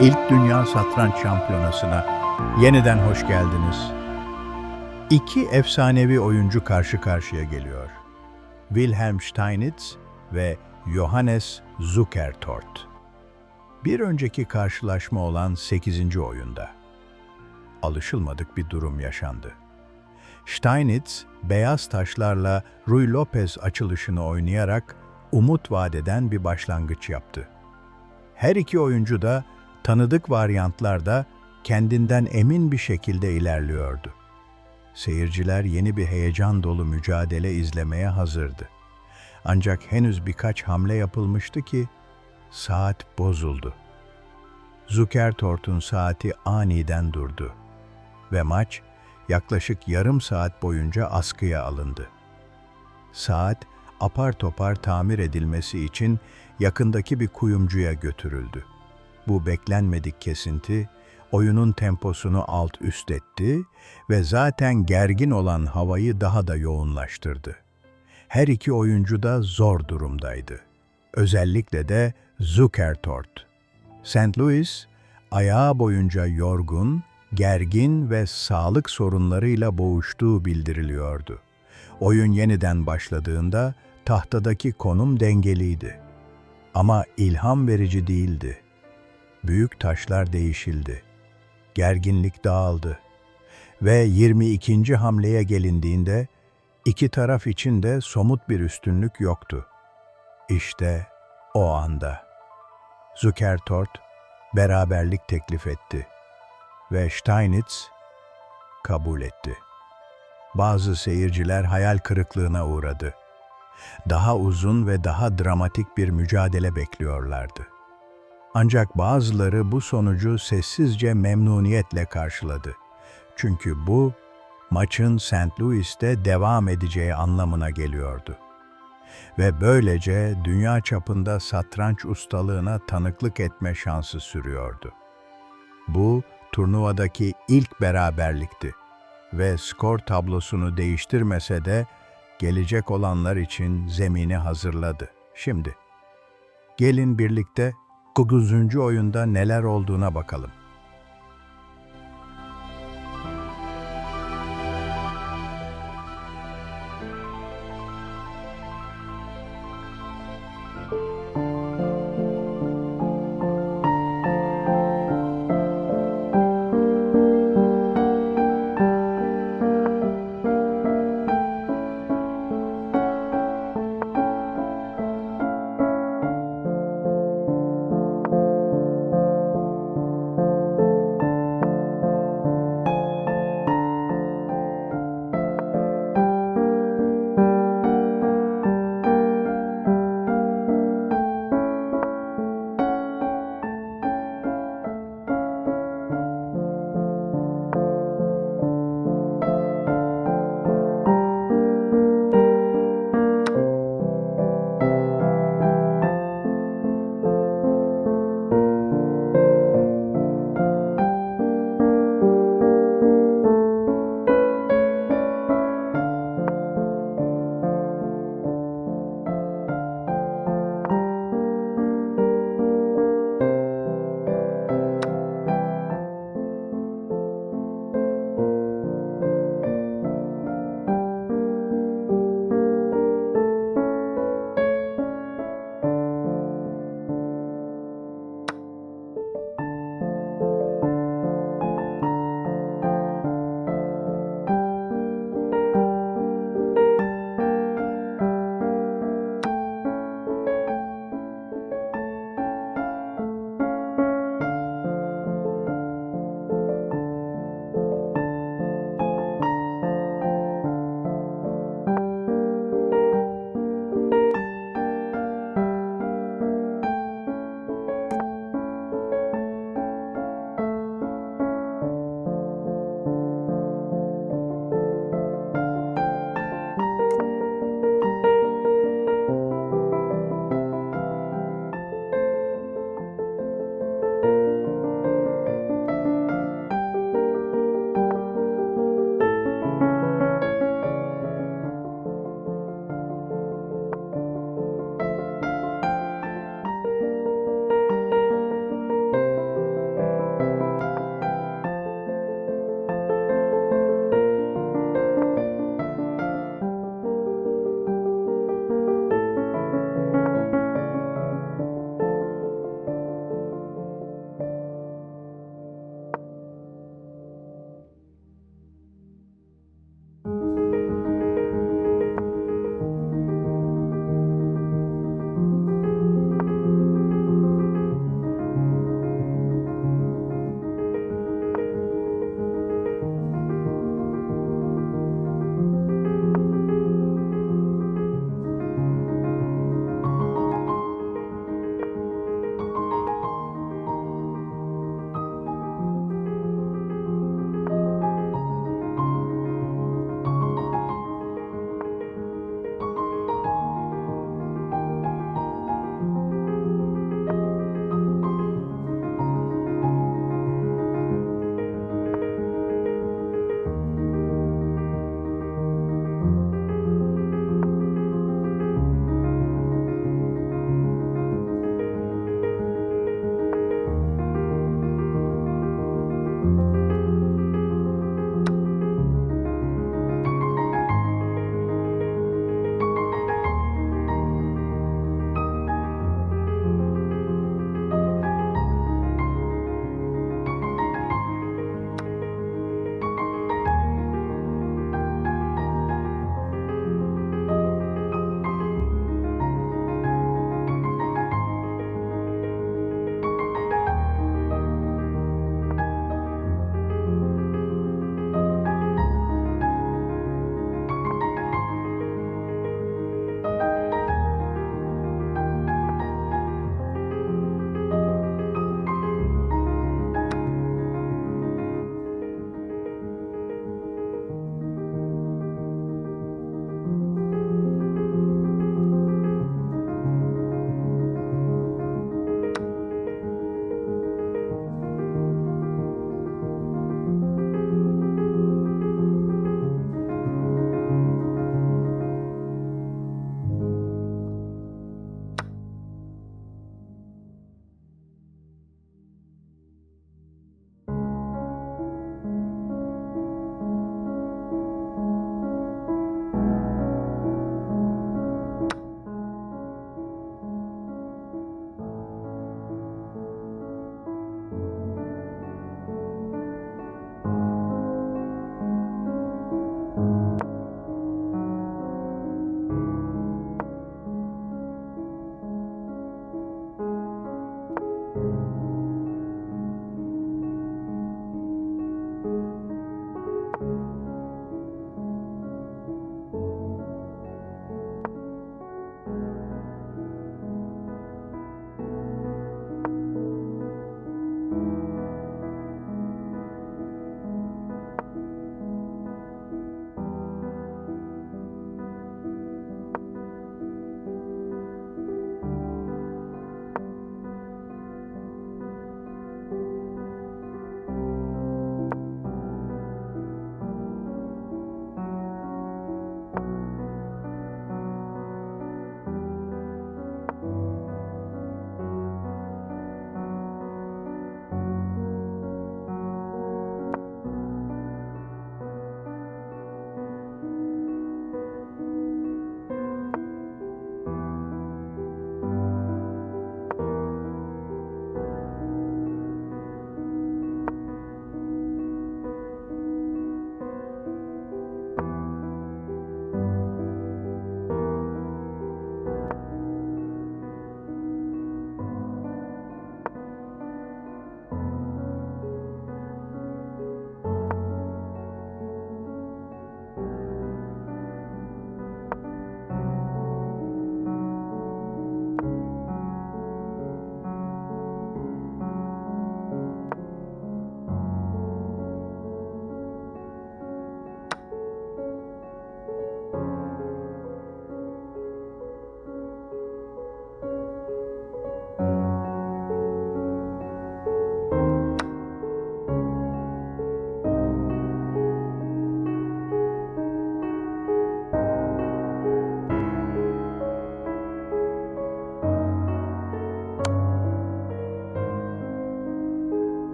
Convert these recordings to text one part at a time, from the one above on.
İlk Dünya Satranç Şampiyonası'na yeniden hoş geldiniz. İki efsanevi oyuncu karşı karşıya geliyor. Wilhelm Steinitz ve Johannes Zukertort. Bir önceki karşılaşma olan 8. oyunda. Alışılmadık bir durum yaşandı. Steinitz, beyaz taşlarla Rui Lopez açılışını oynayarak umut vadeden bir başlangıç yaptı. Her iki oyuncu da tanıdık varyantlarda kendinden emin bir şekilde ilerliyordu. Seyirciler yeni bir heyecan dolu mücadele izlemeye hazırdı. Ancak henüz birkaç hamle yapılmıştı ki saat bozuldu. Zukertort'un saati aniden durdu ve maç yaklaşık yarım saat boyunca askıya alındı. Saat apar topar tamir edilmesi için yakındaki bir kuyumcuya götürüldü. Bu beklenmedik kesinti oyunun temposunu alt üst etti ve zaten gergin olan havayı daha da yoğunlaştırdı. Her iki oyuncu da zor durumdaydı. Özellikle de Zukertort. St. Louis, ayağı boyunca yorgun, gergin ve sağlık sorunlarıyla boğuştuğu bildiriliyordu. Oyun yeniden başladığında tahtadaki konum dengeliydi. Ama ilham verici değildi. Büyük taşlar değişildi. Gerginlik dağıldı. Ve 22. hamleye gelindiğinde iki taraf için de somut bir üstünlük yoktu. İşte o anda. Zukertort beraberlik teklif etti ve Steinitz kabul etti. Bazı seyirciler hayal kırıklığına uğradı. Daha uzun ve daha dramatik bir mücadele bekliyorlardı. Ancak bazıları bu sonucu sessizce memnuniyetle karşıladı. Çünkü bu, maçın St. Louis'te devam edeceği anlamına geliyordu. Ve böylece dünya çapında satranç ustalığına tanıklık etme şansı sürüyordu. Bu, turnuvadaki ilk beraberlikti ve skor tablosunu değiştirmese de gelecek olanlar için zemini hazırladı. Şimdi, gelin birlikte 9. oyunda neler olduğuna bakalım.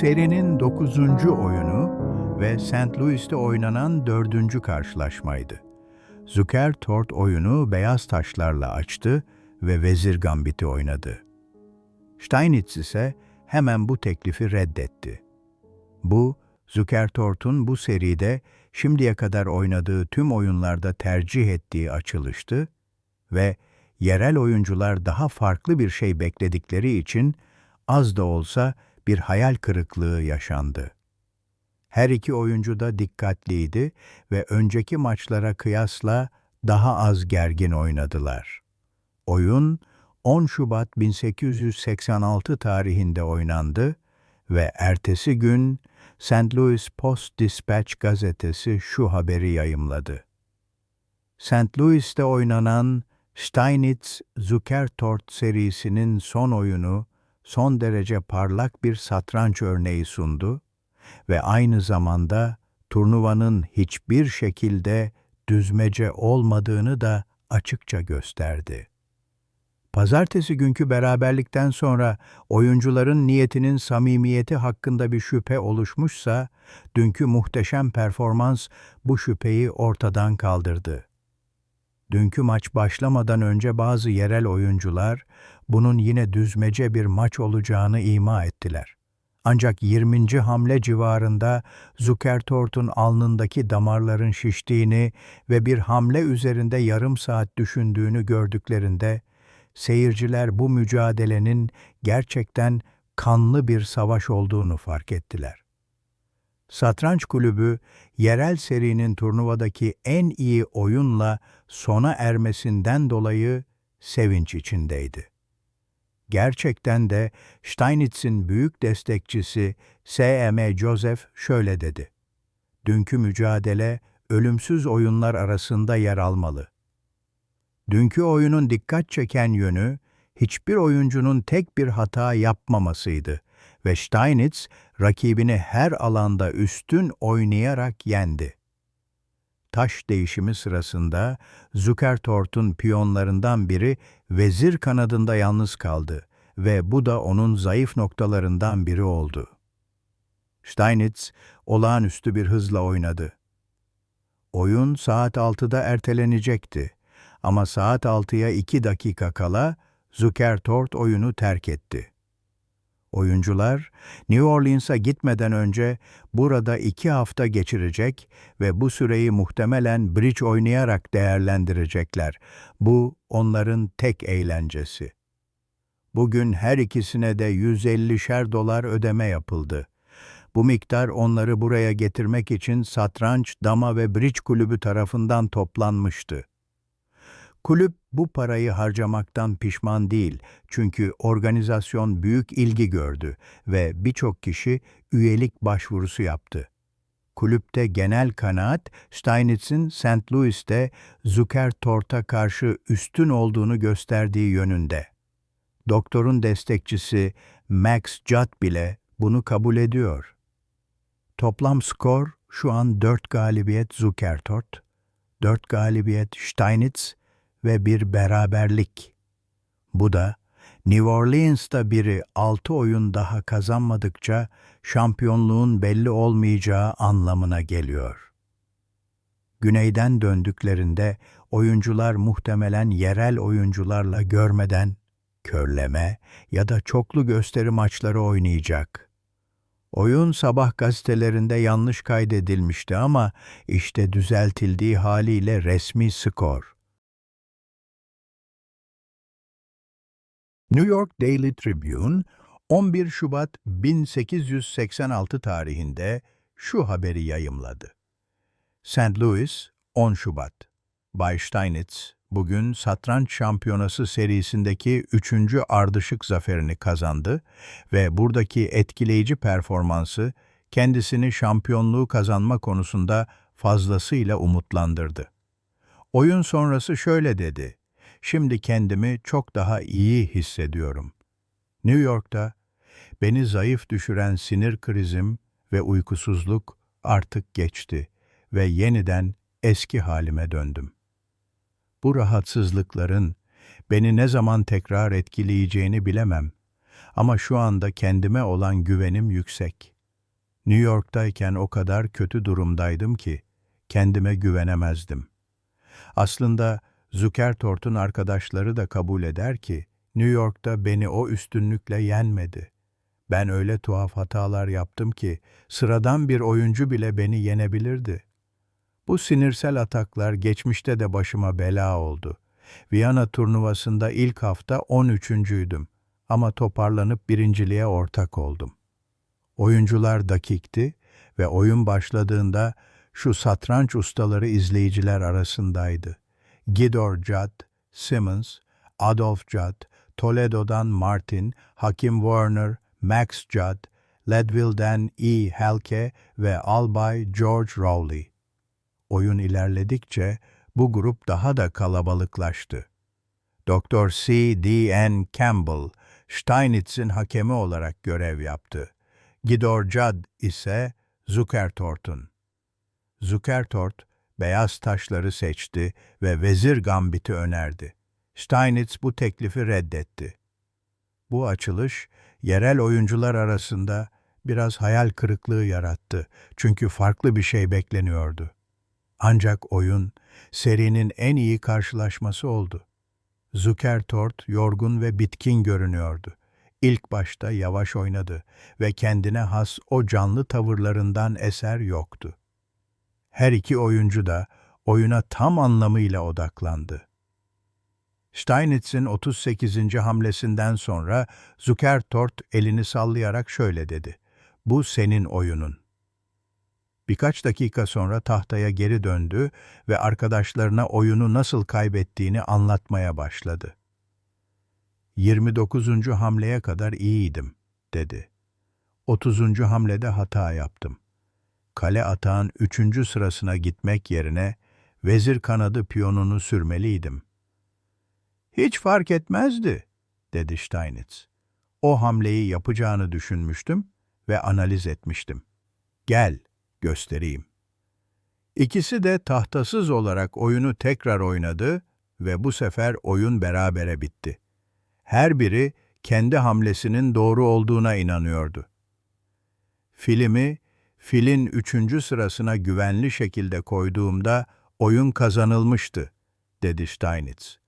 Serinin 9. oyunu ve St. Louis'te oynanan 4. karşılaşmaydı. Zucker Tort oyunu beyaz taşlarla açtı ve Vezir Gambit'i oynadı. Steinitz ise hemen bu teklifi reddetti. Bu, Zukertort'un bu seride şimdiye kadar oynadığı tüm oyunlarda tercih ettiği açılıştı ve yerel oyuncular daha farklı bir şey bekledikleri için az da olsa bir hayal kırıklığı yaşandı. Her iki oyuncu da dikkatliydi ve önceki maçlara kıyasla daha az gergin oynadılar. Oyun 10 Şubat 1886 tarihinde oynandı ve ertesi gün St. Louis Post-Dispatch gazetesi şu haberi yayımladı. St. Louis'te oynanan Steinitz-Zukertort serisinin son oyunu son derece parlak bir satranç örneği sundu ve aynı zamanda turnuvanın hiçbir şekilde düzmece olmadığını da açıkça gösterdi. Pazartesi günkü beraberlikten sonra oyuncuların niyetinin samimiyeti hakkında bir şüphe oluşmuşsa, dünkü muhteşem performans bu şüpheyi ortadan kaldırdı. Dünkü maç başlamadan önce bazı yerel oyuncular bunun yine düzmece bir maç olacağını ima ettiler. Ancak 20. hamle civarında Zukertort'un alnındaki damarların şiştiğini ve bir hamle üzerinde yarım saat düşündüğünü gördüklerinde seyirciler bu mücadelenin gerçekten kanlı bir savaş olduğunu fark ettiler. Satranç kulübü, yerel serinin turnuvadaki en iyi oyunla sona ermesinden dolayı sevinç içindeydi. Gerçekten de Steinitz'in büyük destekçisi S.M. Joseph şöyle dedi. Dünkü mücadele ölümsüz oyunlar arasında yer almalı. Dünkü oyunun dikkat çeken yönü, hiçbir oyuncunun tek bir hata yapmamasıydı ve Steinitz rakibini her alanda üstün oynayarak yendi. Taş değişimi sırasında Zukertort'un piyonlarından biri vezir kanadında yalnız kaldı ve bu da onun zayıf noktalarından biri oldu. Steinitz olağanüstü bir hızla oynadı. Oyun saat 6'da ertelenecekti ama saat 6'ya 2 dakika kala Zukertort oyunu terk etti. Oyuncular New Orleans'a gitmeden önce burada iki hafta geçirecek ve bu süreyi muhtemelen bridge oynayarak değerlendirecekler. Bu onların tek eğlencesi. Bugün her ikisine de 150'şer dolar ödeme yapıldı. Bu miktar onları buraya getirmek için satranç, dama ve bridge kulübü tarafından toplanmıştı. Kulüp bu parayı harcamaktan pişman değil çünkü organizasyon büyük ilgi gördü ve birçok kişi üyelik başvurusu yaptı. Kulüpte genel kanaat Steinitz'in St. Louis'te Zukertort'a karşı üstün olduğunu gösterdiği yönünde. Doktorun destekçisi Max Judd bile bunu kabul ediyor. Toplam skor şu an 4 galibiyet Zukertort, 4 galibiyet Steinitz ve bir beraberlik. Bu da New Orleans'ta biri altı oyun daha kazanmadıkça şampiyonluğun belli olmayacağı anlamına geliyor. Güneyden döndüklerinde oyuncular muhtemelen yerel oyuncularla görmeden körleme ya da çoklu gösteri maçları oynayacak. Oyun sabah gazetelerinde yanlış kaydedilmişti ama işte düzeltildiği haliyle resmi skor. New York Daily Tribune 11 Şubat 1886 tarihinde şu haberi yayımladı. St. Louis 10 Şubat Bay Steinitz bugün satranç şampiyonası serisindeki üçüncü ardışık zaferini kazandı ve buradaki etkileyici performansı kendisini şampiyonluğu kazanma konusunda fazlasıyla umutlandırdı. Oyun sonrası şöyle dedi. Şimdi kendimi çok daha iyi hissediyorum. New York'ta beni zayıf düşüren sinir krizim ve uykusuzluk artık geçti ve yeniden eski halime döndüm. Bu rahatsızlıkların beni ne zaman tekrar etkileyeceğini bilemem. Ama şu anda kendime olan güvenim yüksek. New York'tayken o kadar kötü durumdaydım ki kendime güvenemezdim. Aslında Zuckertort'un arkadaşları da kabul eder ki New York'ta beni o üstünlükle yenmedi. Ben öyle tuhaf hatalar yaptım ki sıradan bir oyuncu bile beni yenebilirdi. Bu sinirsel ataklar geçmişte de başıma bela oldu. Viyana turnuvasında ilk hafta 13.'üydüm ama toparlanıp birinciliğe ortak oldum. Oyuncular dakikti ve oyun başladığında şu satranç ustaları izleyiciler arasındaydı. Gidor Judd, Simmons, Adolf Judd, Toledo'dan Martin, Hakim Warner, Max Judd, Leadville'den E. Halke ve Albay George Rowley. Oyun ilerledikçe bu grup daha da kalabalıklaştı. Dr. C. D. N. Campbell, Steinitz'in hakemi olarak görev yaptı. Gidor Judd ise Zuckertort'un. Zuckertort, beyaz taşları seçti ve vezir gambiti önerdi. Steinitz bu teklifi reddetti. Bu açılış, yerel oyuncular arasında biraz hayal kırıklığı yarattı çünkü farklı bir şey bekleniyordu. Ancak oyun, serinin en iyi karşılaşması oldu. Zuckertort yorgun ve bitkin görünüyordu. İlk başta yavaş oynadı ve kendine has o canlı tavırlarından eser yoktu. Her iki oyuncu da oyuna tam anlamıyla odaklandı. Steinitz'in 38. hamlesinden sonra Zuckertort elini sallayarak şöyle dedi. Bu senin oyunun. Birkaç dakika sonra tahtaya geri döndü ve arkadaşlarına oyunu nasıl kaybettiğini anlatmaya başladı. 29. hamleye kadar iyiydim, dedi. 30. hamlede hata yaptım. Kale atağın 3. sırasına gitmek yerine vezir kanadı piyonunu sürmeliydim. Hiç fark etmezdi, dedi Steinitz. O hamleyi yapacağını düşünmüştüm ve analiz etmiştim. Gel, göstereyim. İkisi de tahtasız olarak oyunu tekrar oynadı ve bu sefer oyun berabere bitti. Her biri kendi hamlesinin doğru olduğuna inanıyordu. Filmi, filin üçüncü sırasına güvenli şekilde koyduğumda oyun kazanılmıştı, dedi Steinitz.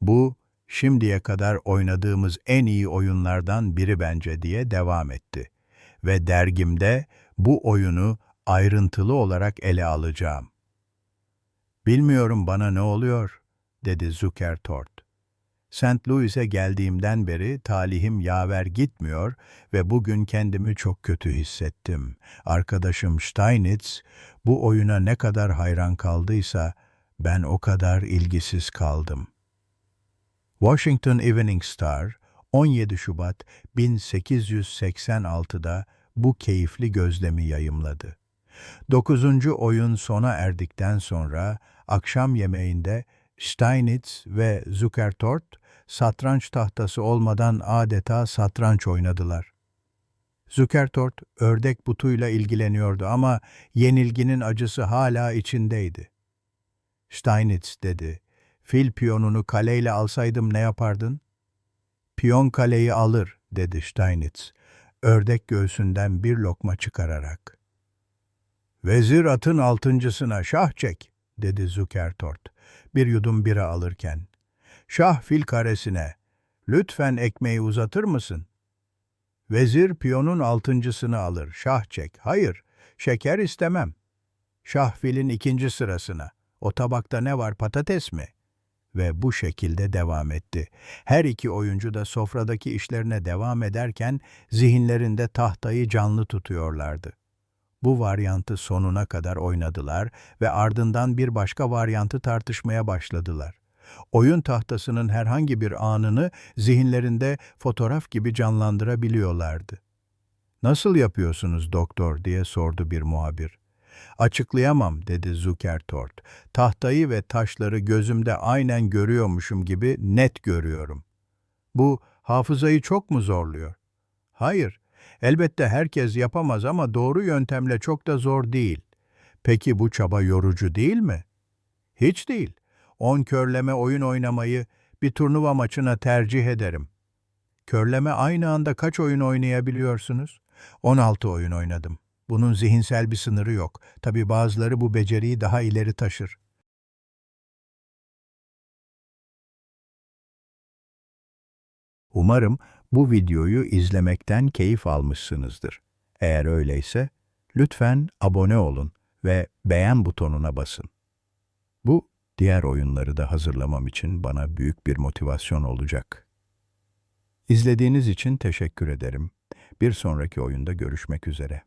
Bu, şimdiye kadar oynadığımız en iyi oyunlardan biri bence diye devam etti. Ve dergimde bu oyunu ayrıntılı olarak ele alacağım. Bilmiyorum bana ne oluyor, dedi Zuckertort. St. Louis'e geldiğimden beri talihim yaver gitmiyor ve bugün kendimi çok kötü hissettim. Arkadaşım Steinitz bu oyuna ne kadar hayran kaldıysa ben o kadar ilgisiz kaldım. Washington Evening Star 17 Şubat 1886'da bu keyifli gözlemi yayımladı. Dokuzuncu oyun sona erdikten sonra akşam yemeğinde Steinitz ve Zuckertort satranç tahtası olmadan adeta satranç oynadılar. Zuckertort ördek butuyla ilgileniyordu ama yenilginin acısı hala içindeydi. Steinitz dedi, fil piyonunu kaleyle alsaydım ne yapardın? Piyon kaleyi alır, dedi Steinitz, ördek göğsünden bir lokma çıkararak. Vezir atın altıncısına şah çek, dedi Zuckertort, bir yudum bira alırken. Şah fil karesine, lütfen ekmeği uzatır mısın? Vezir piyonun altıncısını alır, şah çek. Hayır, şeker istemem. Şah filin ikinci sırasına. O tabakta ne var, patates mi? Ve bu şekilde devam etti. Her iki oyuncu da sofradaki işlerine devam ederken zihinlerinde tahtayı canlı tutuyorlardı. Bu varyantı sonuna kadar oynadılar ve ardından bir başka varyantı tartışmaya başladılar. Oyun tahtasının herhangi bir anını zihinlerinde fotoğraf gibi canlandırabiliyorlardı. Nasıl yapıyorsunuz doktor diye sordu bir muhabir. Açıklayamam dedi Zuckertort. Tahtayı ve taşları gözümde aynen görüyormuşum gibi net görüyorum. Bu hafızayı çok mu zorluyor? Hayır, elbette herkes yapamaz ama doğru yöntemle çok da zor değil. Peki bu çaba yorucu değil mi? Hiç değil on körleme oyun oynamayı bir turnuva maçına tercih ederim. Körleme aynı anda kaç oyun oynayabiliyorsunuz? 16 oyun oynadım. Bunun zihinsel bir sınırı yok. Tabii bazıları bu beceriyi daha ileri taşır. Umarım bu videoyu izlemekten keyif almışsınızdır. Eğer öyleyse lütfen abone olun ve beğen butonuna basın. Bu diğer oyunları da hazırlamam için bana büyük bir motivasyon olacak. İzlediğiniz için teşekkür ederim. Bir sonraki oyunda görüşmek üzere.